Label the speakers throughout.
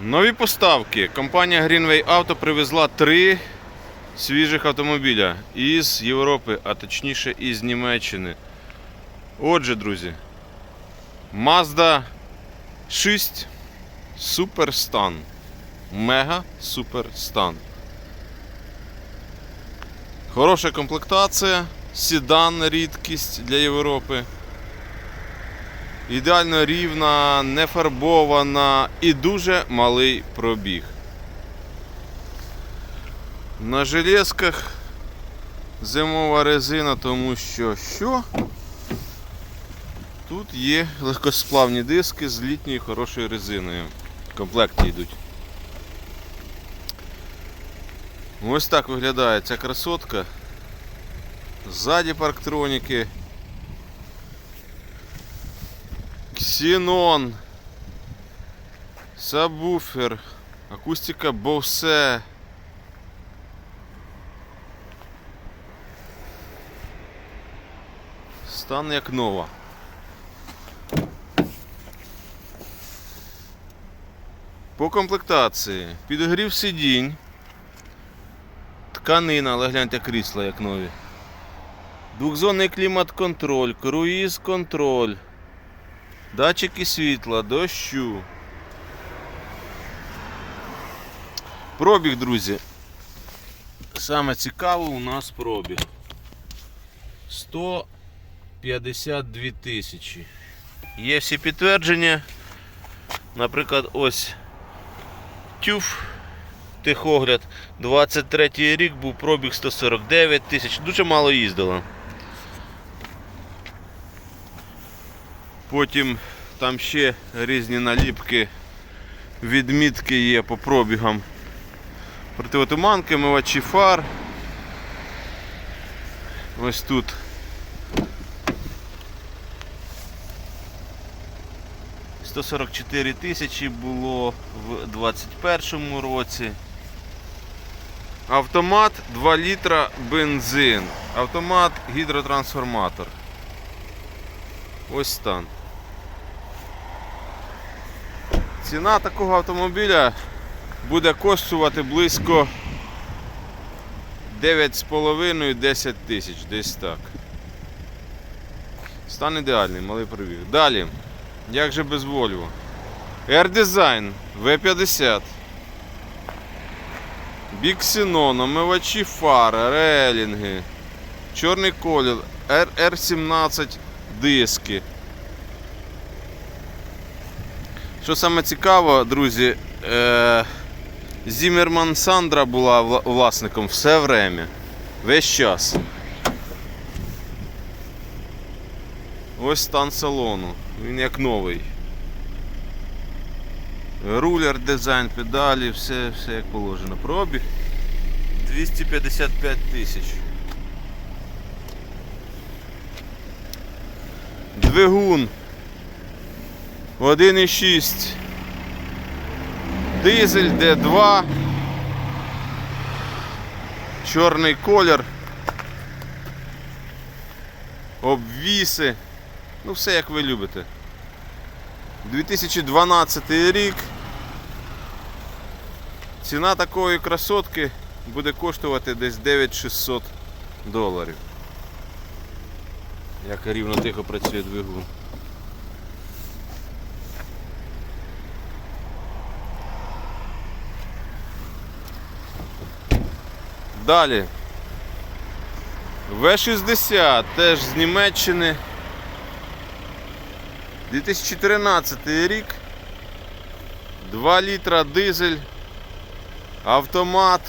Speaker 1: Нові поставки. Компанія Greenway Auto привезла три свіжих автомобіля із Європи, а точніше із Німеччини. Отже, друзі, Mazda 6 Super Stan. Мега Stan. Хороша комплектація, седан рідкість для Європи. Ідеально рівна, не фарбована і дуже малий пробіг. На железках зимова резина, тому що що? Тут є легкосплавні диски з літньою хорошою резиною. В комплекті йдуть. Ось так виглядає ця красотка. Ззаді парктроніки. Ксенон. Сабвуфер. Акустика Bose. Стан як нова. По комплектації. Підогрів сидінь. Тканина, але гляньте крісла як нові. Двохзонний клімат-контроль, круїз-контроль. Датчики світла, дощу. Пробіг, друзі. Саме цікаве у нас пробіг. 152 тисячі. Є всі підтвердження. Наприклад, ось тюф. Техогляд. 23 рік був пробіг 149 тисяч. Дуже мало їздило. Потім там ще різні наліпки, відмітки є по пробігам. Противотуманки, мивачі фар. Ось тут. «144 тисячі було в 21 році. Автомат 2 літра бензин. Автомат гідротрансформатор. Ось стан. Ціна такого автомобіля буде коштувати близько 9,5-10 тисяч, десь так. Стан ідеальний, малий пробіг. Далі. Як же без Volvo? R-Design V50. Біксінон, омивачі фар, релінги, чорний колір, RR17 диски. Що саме цікаво, друзі, е- Зімерман Сандра була власником все время, весь час. Ось стан салону. Він як новий. Рулер, дизайн, педалі, все, все як положено. Пробіг 255 тисяч. Двигун 1,6. Дизель D2. Чорний колір. Обвіси. Ну, все як ви любите. 2012 рік. Ціна такої красотки буде коштувати десь 9600 доларів. Як рівно тихо працює двигун. Далі. В60 теж з Німеччини. 2013 рік. 2 літра дизель. Автомат.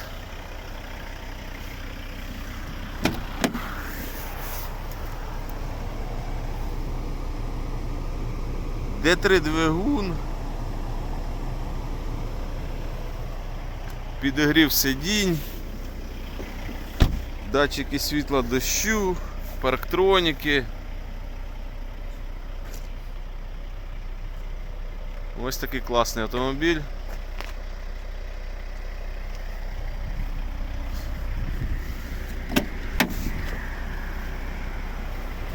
Speaker 1: Д3 двигун. Підігрів сидінь. Датчики світла дощу, парктроніки. Ось такий класний автомобіль.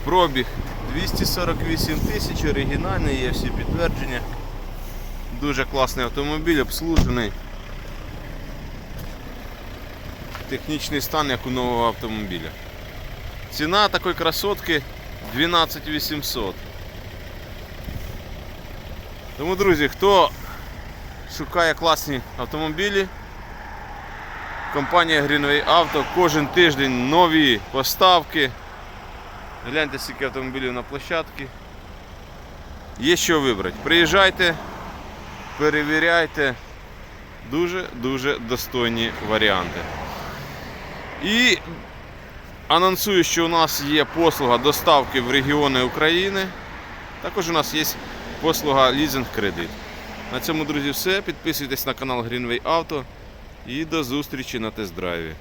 Speaker 1: Пробіг 248 тисяч, оригінальний, є всі підтвердження. Дуже класний автомобіль, обслужений. Технічний стан як у нового автомобіля. Ціна такої красотки 12 800. Тому, друзі, хто шукає класні автомобілі, компанія Greenway Auto кожен тиждень нові поставки. Гляньте, скільки автомобілів на площадці. Є що вибрати. Приїжджайте, перевіряйте. Дуже-дуже достойні варіанти. І анонсую, що у нас є послуга доставки в регіони України. Також у нас є послуга лізинг-кредит. На цьому, друзі, все. Підписуйтесь на канал Greenway Auto і до зустрічі на тест-драйві.